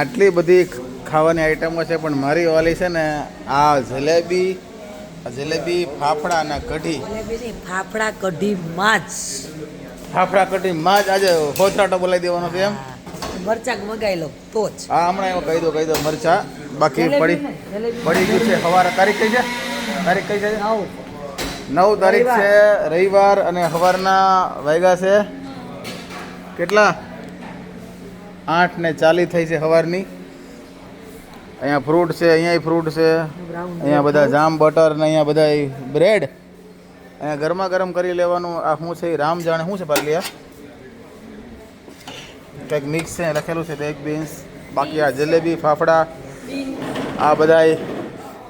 આટલી બધી ખાવાની આઈટમો છે પણ મારી વાલી છે ને આ જલેબી આ જલેબી ફાફડા અને કઢી. ફાફડા કઢી માં જ ફાફડા કઢી માં જ આજે હોતરાટો બોલાવી દેવાનો છે એમ. મરચા મગાઈ લો તો જ. હા હમણાં એવું કહી દો કહી દો મરચા. બાકી પડી પડી ગયું છે. સવારે તારીખ કઈ છે? તારીખ કઈ છે? નવ. નવ તારીખ છે રવિવાર. અને સવારના વાગ્યા છે. કેટલા? આઠ ને ચાલી થઈ છે સવારની અહીંયા ફ્રૂટ છે અહીંયા ફ્રૂટ છે. અહીંયા બધા જામ બટર ને અહીંયા બધા બ્રેડ અહીંયા ગરમા ગરમ કરી લેવાનું આ શું છે રામ જાણે શું છે પારલી કંઈક મિક્સ છે લખેલું છે બેગ બીન્સ બાકી આ જલેબી ફાફડા આ બધા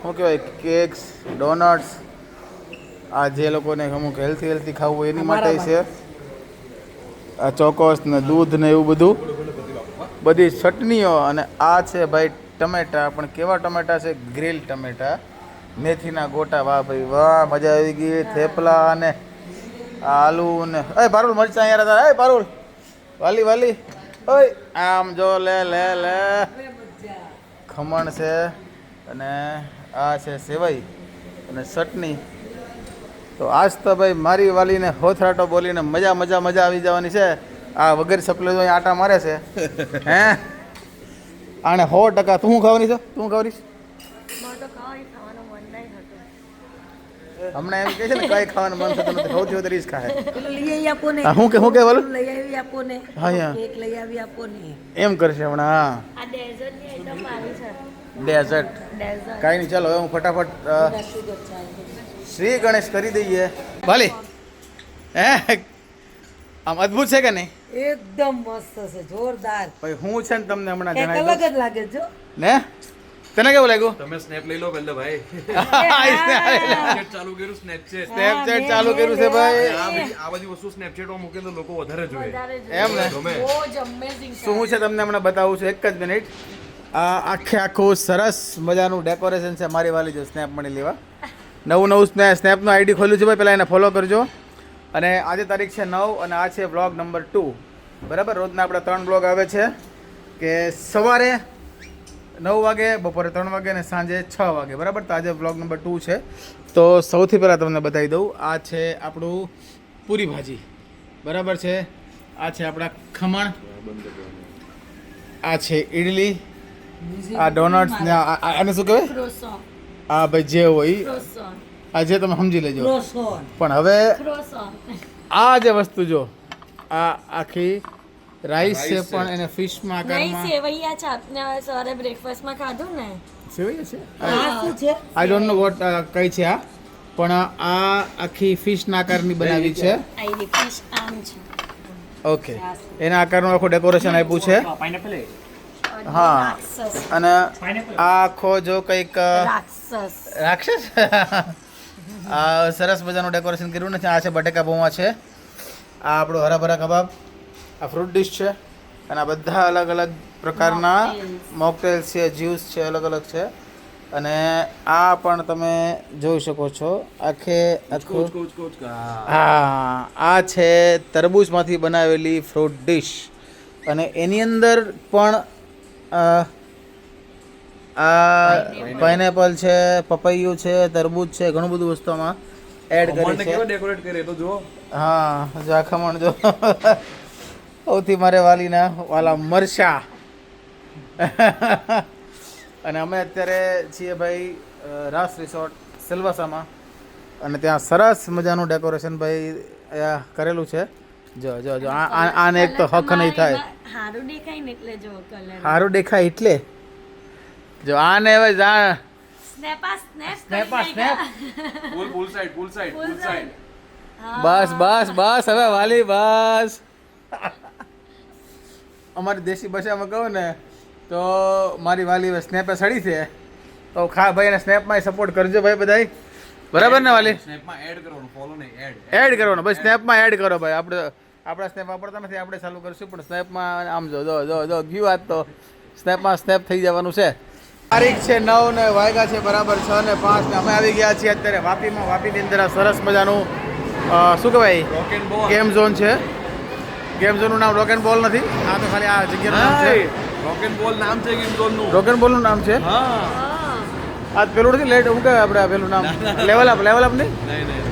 શું કહેવાય કેક્સ ડોનટ્સ આ જે લોકોને અમુક હેલ્થી હેલ્થી ખાવું હોય એની માટે છે. આ ચોકોસ ને દૂધ ને એવું બધું. બધી ચટણીઓ અને આ છે ભાઈ ટમેટા, પણ કેવા ટમેટા છે? ગ્રીલ ટમેટા. મેથીના ગોટા. વાહ ભાઈ, વાહ, મજા આવી ગઈ. થેપલા અને આલુ ને અય પારુલ મરચાં અહીંયા હતા અય પારુલ, વાલી વાલી. ઓય, આમ જો, લે લે લે. ખમણ છે અને આ છે સેવઈ અને ચટણી. તો આજ તો ભાઈ મારી વાલીને હોથરાટો બોલીને મજા મજા મજા આવી જવાની છે. આ વગર સપ્લે તો અહીં આટા મારે છે. હે? આને સો ટકા તું ખાવાની છે? તું ખાવાની છે? હમણાં એમ કહે છે ને કઈ ખાવાનું મન થતું નથી સૌથી વધારે જ ખાય. પેલો લઈ આવી આપો ને હા, શું કે શું કે બોલો? લઈ આવી આપો ને હા લઈ આવી આપો ને એમ કરશે હમણાં હા. આ ડેઝર્ટની આઈટમ આવી છે. ડેઝર્ટ ડેઝર્ટ કાંઈ નહીં ચાલો હવે હું ફટાફટ શ્રી ગણેશ કરી દઈએ. ભલે હે? આમ અદ્ભુત છે કે નહીં? એકદમ મસ્ત છે જોરદાર. ભાઈ હું છે ને તમને હમણાં જણાવી અલગ જ લાગે છે જો. ને? તને કેવું લાગ્યું? તમે સ્નેપ લઈ લો પહેલે ભાઈ. સ્નેપચેટ ચાલુ કર્યું સ્નેપચેટ ચાલુ કર્યું છે ભાઈ. આ બધી આ બધી વસ્તુ સ્નેપચેટમાં મૂકે તો લોકો વધારે જોઈએ એમ ને? ગમે. બહુ જ અમેઝિંગ શું હું છે તમને હમણાં બતાવું છું એક જ મિનિટ. આ આખે આખું સરસ મજાનું ડેકોરેશન છે મારી વાલી જો સ્નેપ મળી લેવા. નવું નવું સ્નેપ સ્નેપનું આઈડી ખોલ્યું છે ભાઈ પહેલાં એને ફોલો કરજો. અને આજે તારીખ છે નવ અને આ છે બ્લોગ નંબર ટુ બરાબર? રોજના આપણા ત્રણ બ્લોગ આવે છે કે સવારે નવ વાગે બપોરે ત્રણ વાગે અને સાંજે છ વાગે. બરાબર? તો આજે બ્લોગ નંબર ટુ છે. તો સૌથી પહેલાં તમને બતાવી દઉં આ છે આપણું પૂરી ભાજી. બરાબર છે? આ છે આપણા ખમણ. આ છે ઇડલી આ ડોનટ્સ ને આને શું કહેવાય? આ ભાઈ જે હોય આ જે તમે સમજી લેજો. પણ હવે આ જે વસ્તુ જો આ આખી રાઈસ છે પણ એને ફિશમાં નહીં આકારમાં સેવૈયા છે. આપને સવારે બ્રેકફાસ્ટમાં ખાધું ને? સેવૈયા છે? આ આઈ ડોન્ટ નો વોટ કઈ છે આ. પણ આ આખી ફિશના આકારની બનાવી છે. આઈ ફિશ આમ છે. ઓકે એના આકારનું આખું ડેકોરેશન આપ્યું છે. હા અને આ આખો જો કંઈક રાક્ષસ. રાક્ષસ? આ સરસ મજાનું ડેકોરેશન કર્યું નથી. આ છે બટેકા પૌવા છે. આ આપણો હરાભરા કબાબ. આ ફ્રૂટ ડીશ છે. અને આ બધા અલગ અલગ પ્રકારના મોકટેલ્સ છે જ્યુસ છે અલગ અલગ છે. અને આ પણ તમે જોઈ શકો છો. આખે આખું કોચ કોચ હા આ છે તરબૂચમાંથી બનાવેલી ફ્રૂટ ડીશ. અને એની અંદર પણ આ પાઇનેપલ છે પપૈયું છે તરબૂચ છે ઘણું બધું વસ્તુમાં એડ કરી છે. ડેકોરેટ કરે તો જો હા જો આ ખમણ જો. સૌથી મારે વાલીના વાલા મરશા અને અમે અત્યારે છીએ ભાઈ રાસ રિસોર્ટ સિલવાસામાં. અને ત્યાં સરસ મજાનું ડેકોરેશન ભાઈ અહીંયા કરેલું છે. જો જો જો આને એક તો હક નહીં થાય. સારું દેખાય એટલે જો કલર સારું દેખાય એટલે. જો આને હવે જા સ્નેપા snap સ્નેપા snap full full side full side full side બસ બસ બસ હવે વાલી બસ. અમારી દેશી ભાષામાં કહું ને તો મારી વાલી હવે સ્નેપે સડી છે. તો ખા ભાઈ એને સ્નેપમાં સપોર્ટ કરજો ભાઈ બધાય. બરાબર ને વાલી? સ્નેપમાં એડ કરવાનું ફોલો નહીં એડ એડ કરવાનું ભાઈ સ્નેપમાં એડ કરો ભાઈ. આપણે આપણા સ્નેપ વાપરતા નથી આપણે ચાલુ કરશું પણ સ્નેપમાં આમ જો જો જો જો ગયું વાત તો સ્નેપમાં સ્નેપ થઈ જવાનું છે. તારીખ છે નવ ને વાગ્યા છે બરાબર છ ને પાંચ ને અમે આવી ગયા છીએ અત્યારે વાપીમાં. વાપીની અંદર આ સરસ મજાનું શું કહેવાય? ગેમ ઝોન છે. ગેમ ઝોનનું નામ રોક એન્ડ બોલ નથી. આ તો ખાલી આ જગ્યાનું નામ છે. રોક એન્ડ બોલ નામ છે ગેમ ઝોનનું રોક એન્ડ બોલનું નામ છે? હા. આ પેલું નથી? લેટ શું કહેવાય આપણે પેલું નામ. લેવલ અપ લેવલ અપ નહીં? નહીં નહીં.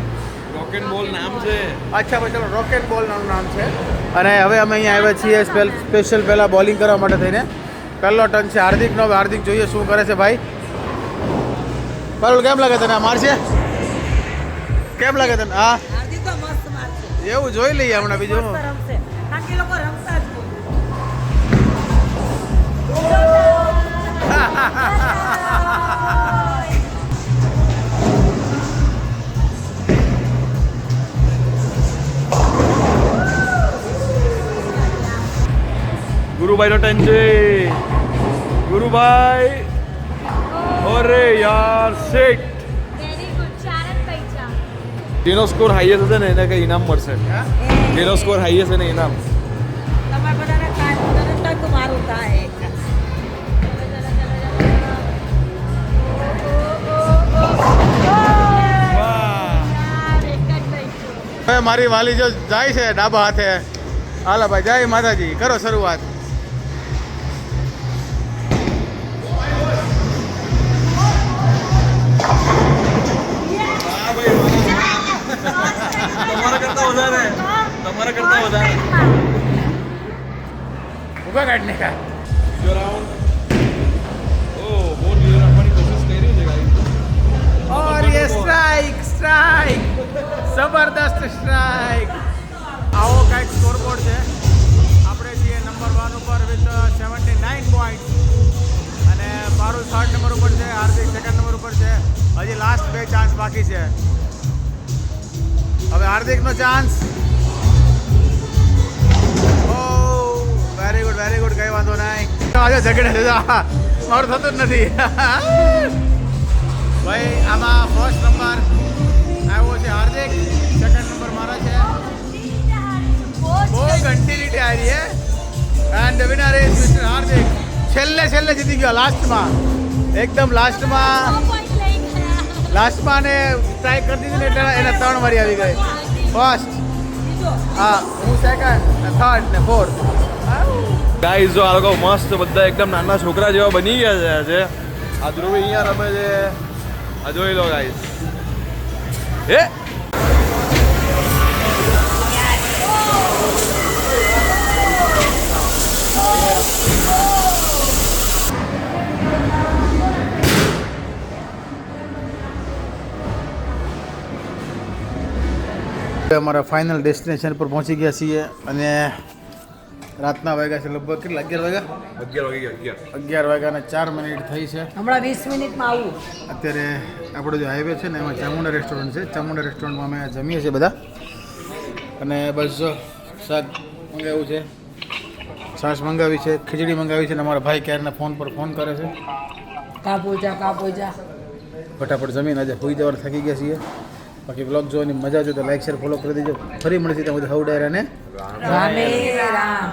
રોક એન્ડ બોલ નામ છે. અચ્છા ભાઈ ચલો રોક એન્ડ બોલ નામ છે. અને હવે અમે અહીંયા આવ્યા છીએ સ્પેશિયલ પહેલાં બોલિંગ કરવા માટે થઈને. પહેલો ટર્ન છે હાર્દિકનો. હવે હાર્દિક જોઈએ શું કરે છે ભાઈ. પારુલ કેમ લાગે તને? આ મારશે? કેમ લાગે તને? હા. હાર્દિક તો મસ્ત મારશે. એવું જોઈ લઈએ હમણાં બીજું. મસ્ત રમશે નો ગુરુભાઈ અરે યાર શેટ વેરી ગુડ ચાર જેનો સ્કોર હાઈએસ્ટ હશે ને એને કઈ ઇનામ મળશે. જેનો સ્કોર હાઈએસ્ટ એને ઇનામ. મારી વાલી જો જાય છે ડાબા હાથે. હાલા ભાઈ જય માતાજી. કરો શરૂઆત. પૈસા કરતા વધારે. ઊભા કાઢને કા. રાઉન્ડ ઓ બોલ વીર આપવાની કોશિશ કરી આવો કાઈક સ્કોરબોર્ડ છે. આપણે છીએ નંબર વન ઉપર વિથ 79 પોઈન્ટ અને મારું થર્ડ નંબર ઉપર છે હાર્દિક સેકન્ડ નંબર ઉપર છે. હજી લાસ્ટ બે ચાન્સ બાકી છે. હવે હાર્દિકનો chance very good very good કઈ વાંધો નહીં. આજે ઝઘડે મારું થતું જ નથી. ભાઈ, આમાં ફર્સ્ટ નંબર આવ્યો છે હાર્દિક. સેકન્ડ નંબર મારો છે. બહુ કન્ટિન્યુટી આવી રહી and winner is mister Hardik. છેલ્લે છેલ્લે જીતી ગયો લાસ્ટમાં એકદમ લાસ્ટમાં લાસ્ટમાં ને ટ્રાય કરી દીધી એટલે એને ત્રણ વારી આવી ગઈ. ફર્સ્ટ હા, હું સેકન્ડ થર્ડ ને ફોર્થ ગાઈઝ જો આ લોકો મસ્ત બધા એકદમ નાના છોકરા જેવા બની ગયા છે આજે. આ ધ્રુવી અહીંયા રમે છે. આ જોઈ લો ગાઈઝ એ અમારા ફાઇનલ ડેસ્ટિનેશન પર પહોંચી ગયા છીએ અને રાતના વાગ્યા છે લગભગ કેટલા? અગિયાર વાગ્યા? અગિયાર વાગ્યા ગયા અગિયાર. અગિયાર વાગ્યાને ચાર મિનિટ થઈ છે. હમણાં વીસ મિનિટમાં આવું. અત્યારે આપણો જે હાઈવે છે ને એમાં ચામુંડા રેસ્ટોરન્ટ છે. ચામુંડા રેસ્ટોરન્ટમાં અમે જમીએ છીએ બધા. અને બસ જો શાક મંગાવ્યું છે. છાશ મંગાવી છે ખીચડી મંગાવી છે અને અમારા ભાઈ ક્યારના ફોન પર ફોન કરે છે. કા પોજા કાપો પોજા ફટાફટ જમીન આજે હોઈ જવાનું થાકી ગયા છીએ. બાકી બ્લોગ જોવાની મજા જો તો લાઈક શેર ફોલો કરી દેજો. ફરી મળશે ત્યાં બધા હવ ડાયરાને રામે રામ.